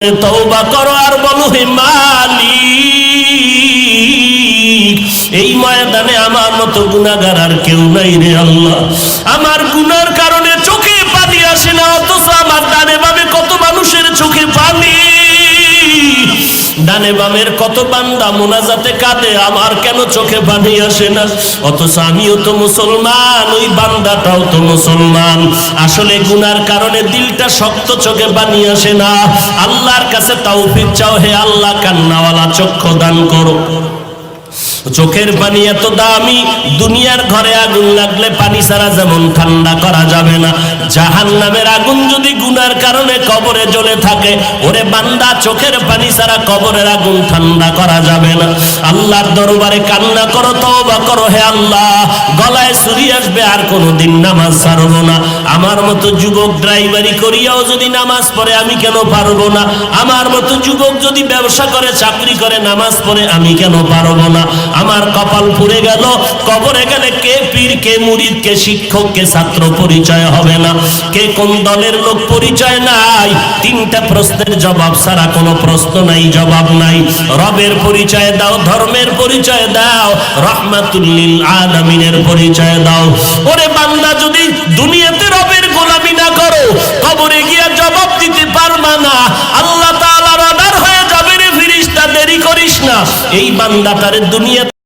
তওবা করো আর বলো হে মালিক, এই ময়দানে আমার মতো গুনাহগার আর কেউ নাই রে আল্লাহ। আমার গুনার ডানে বামের কত বান্দা মোনাজাতে কাঁদে, আমার কেন চোখে পানি আসে না? অথচ আমিও তো মুসলমান, ওই বান্দাটাও তো মুসলমান। আসলে গুনার কারণে দিলটা শক্ত চোখে পানি আসে না। আল্লাহর কাছে তাও চাও, হে আল্লাহ, কান্নাওয়ালা চক্ষু দান করো। চোখের পানি এত দামি, দুনিয়ার ঘরে আগুন লাগলে পানি ছাড়া যেমন ঠান্ডা করা যাবে না। জাহান নামের আগুন যদি গুনার কারণে কবরে জ্বলে থাকে, ওরে বান্দা, চোখের পানি ছাড়া কবরের আগুন ঠান্ডা করা যাবে না। আল্লাহর দরবারে কান্না করো, তওবা করো, হে আল্লাহ। গলায় ছুরি আসবে, আর কোনোদিন নামাজ ছাড়বো না। আমার মতো যুবক ড্রাইভারি করিয়াও যদি নামাজ পড়ে, আমি কেন পারব না? আমার মতো যুবক যদি ব্যবসা করে, চাকরি করে, নামাজ পড়ে, আমি কেন পারব না? আমার কপাল পুড়ে গেল। কবরে গেলে কে পীর, কে মুরিদ, কে শিক্ষক, কে ছাত্র, পরিচয় হবে না। কে কোন দলের লোক পরিচয় নাই? তিনটা প্রশ্নের জবাব ছাড়া কোনো প্রশ্ন নাই, জবাব নাই। রবের পরিচয় দাও, ধর্মের পরিচয় দাও রহমাতুল্লিল আলামিনের পরিচয় দাও। ওরে বান্দা, যদি দুনিয়াতে রবের গোলামি না করো, কবরে গিয়া জবাব দিতে পারবা না। আল্লাহ তাআলার অর্ডার যাবে রে ফিরিস্তা দেরি করিস না। এই বান্দাটারে দুনিয়া